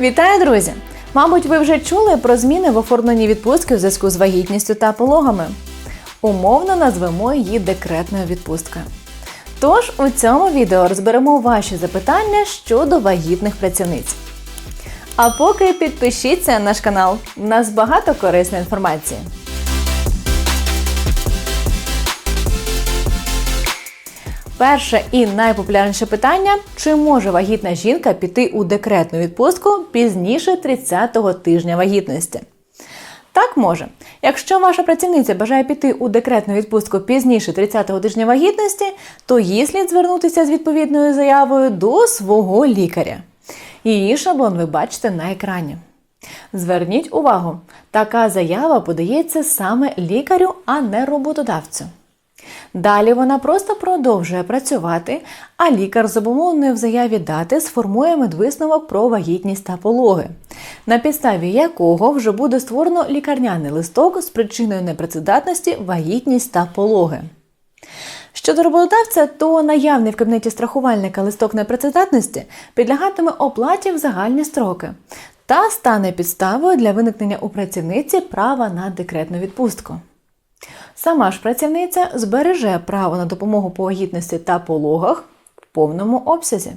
Вітаю, друзі! Мабуть, ви вже чули про зміни в оформленні відпустки у зв'язку з вагітністю та пологами. Умовно назвемо її декретною відпусткою. Тож у цьому відео розберемо ваші запитання щодо вагітних працівниць. А поки підпишіться на наш канал, у нас багато корисної інформації. Перше і найпопулярніше питання: чи може вагітна жінка піти у декретну відпустку пізніше 30-го тижня вагітності? Так може. Якщо ваша працівниця бажає піти у декретну відпустку пізніше 30-го тижня вагітності, то їй слід звернутися з відповідною заявою до свого лікаря. Її шаблон ви бачите на екрані. Зверніть увагу, така заява подається саме лікарю, а не роботодавцю. Далі вона просто продовжує працювати, а лікар з обумовленої в заяві дати сформує медвисновок про вагітність та пологи, на підставі якого вже буде створено лікарняний листок з причиною непрацедатності, вагітність та пологи. Щодо роботодавця, то наявний в кабінеті страхувальника листок непрацедатності підлягатиме оплаті в загальні строки та стане підставою для виникнення у працівниці права на декретну відпустку. Сама ж працівниця збереже право на допомогу по вагітності та пологах в повному обсязі.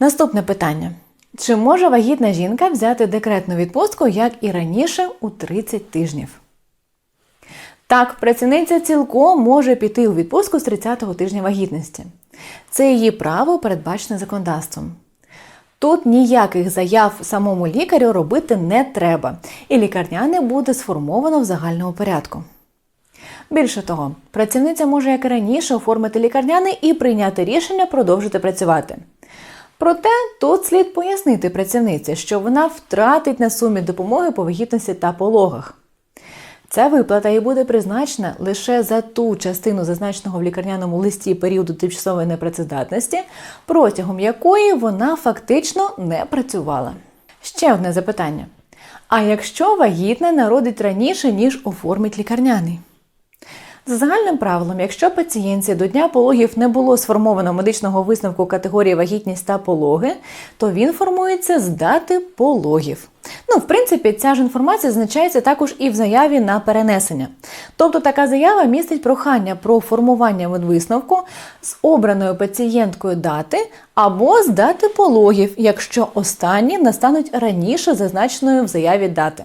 Наступне питання: чи може вагітна жінка взяти декретну відпустку, як і раніше, у 30 тижнів? Так, працівниця цілком може піти у відпустку з 30-го тижня вагітності. Це її право передбачене законодавством. Тут ніяких заяв самому лікарю робити не треба, і лікарняне буде сформовано в загальному порядку. Більше того, працівниця може як і раніше оформити лікарняний і прийняти рішення продовжити працювати. Проте тут слід пояснити працівниці, що вона втратить на сумі допомоги по вагітності та пологах. Ця виплата і буде призначена лише за ту частину зазначеного в лікарняному листі періоду тимчасової непрацездатності, протягом якої вона фактично не працювала. Ще одне запитання: а якщо вагітна народить раніше, ніж оформить лікарняний? За загальним правилом, якщо пацієнтці до дня пологів не було сформовано медичного висновку категорії вагітність та пологи, то він формується з дати пологів. Ну, в принципі, ця ж інформація зазначається також і в заяві на перенесення. Тобто така заява містить прохання про формування медвисновку з обраною пацієнткою дати або з дати пологів, якщо останні настануть раніше зазначеної в заяві дати.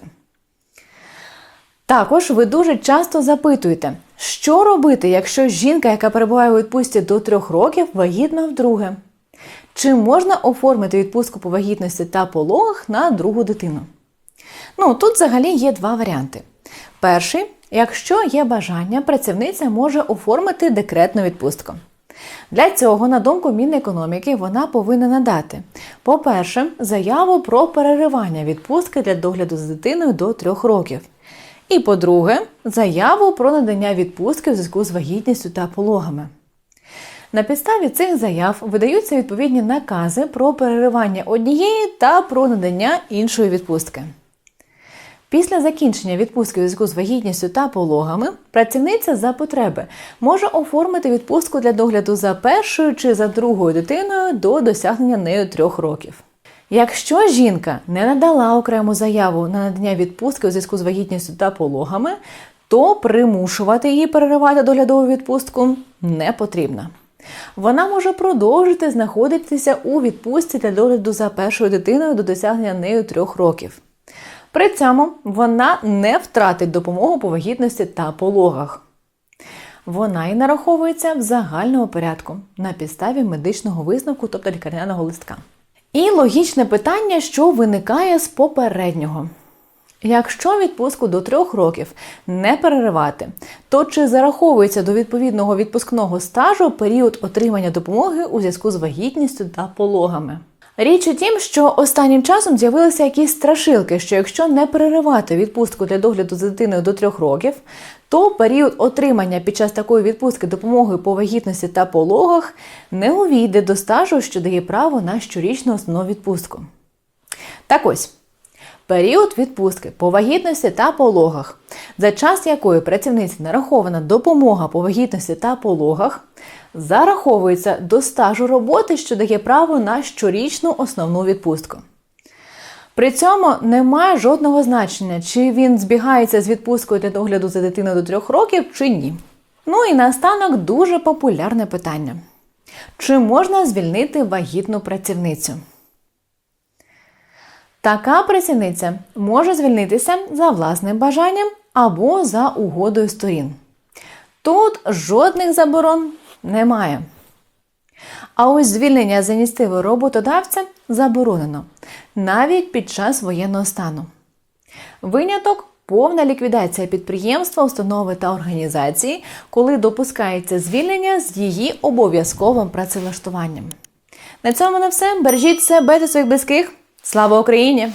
Також ви дуже часто запитуєте, що робити, якщо жінка, яка перебуває у відпустці до трьох років, вагітна вдруге? Чи можна оформити відпустку по вагітності та пологах на другу дитину? Ну, тут взагалі є два варіанти. Перший, якщо є бажання, працівниця може оформити декретну відпустку. Для цього, на думку Мінекономіки, вона повинна надати, по-перше, заяву про переривання відпустки для догляду за дитиною до трьох років. І по-друге, заяву про надання відпустки в зв'язку з вагітністю та пологами. На підставі цих заяв видаються відповідні накази про переривання однієї та про надання іншої відпустки. Після закінчення відпустки у зв'язку з вагітністю та пологами працівниця за потреби може оформити відпустку для догляду за першою чи за другою дитиною до досягнення нею трьох років. Якщо жінка не надала окрему заяву на надання відпустки у зв'язку з вагітністю та пологами, то примушувати її переривати доглядову відпустку не потрібно. Вона може продовжити знаходитися у відпустці для догляду за першою дитиною до досягнення нею трьох років. При цьому вона не втратить допомогу по вагітності та пологах. Вона і нараховується в загальному порядку на підставі медичного висновку, тобто лікарняного листка. І логічне питання, що виникає з попереднього. Якщо відпустку до трьох років не переривати, то чи зараховується до відповідного відпускного стажу період отримання допомоги у зв'язку з вагітністю та пологами? Річ у тім, що останнім часом з'явилися якісь страшилки, що якщо не переривати відпустку для догляду за дитиною до трьох років, то період отримання під час такої відпустки допомоги по вагітності та пологах не увійде до стажу, що дає право на щорічну основну відпустку. Так ось. Період відпустки по вагітності та пологах, за час якої працівниці нарахована допомога по вагітності та пологах, зараховується до стажу роботи, що дає право на щорічну основну відпустку. При цьому немає жодного значення, чи він збігається з відпусткою для догляду за дитиною до трьох років, чи ні. Ну і наостанок дуже популярне питання: чи можна звільнити вагітну працівницю? Така працівниця може звільнитися за власним бажанням або за угодою сторін. Тут жодних заборон немає. А ось звільнення з ініціативи роботодавця заборонено навіть під час воєнного стану. Виняток повна ліквідація підприємства, установи та організації, коли допускається звільнення з її обов'язковим працевлаштуванням. На цьому на все. Бережіть себе та своїх близьких. Слава Україні!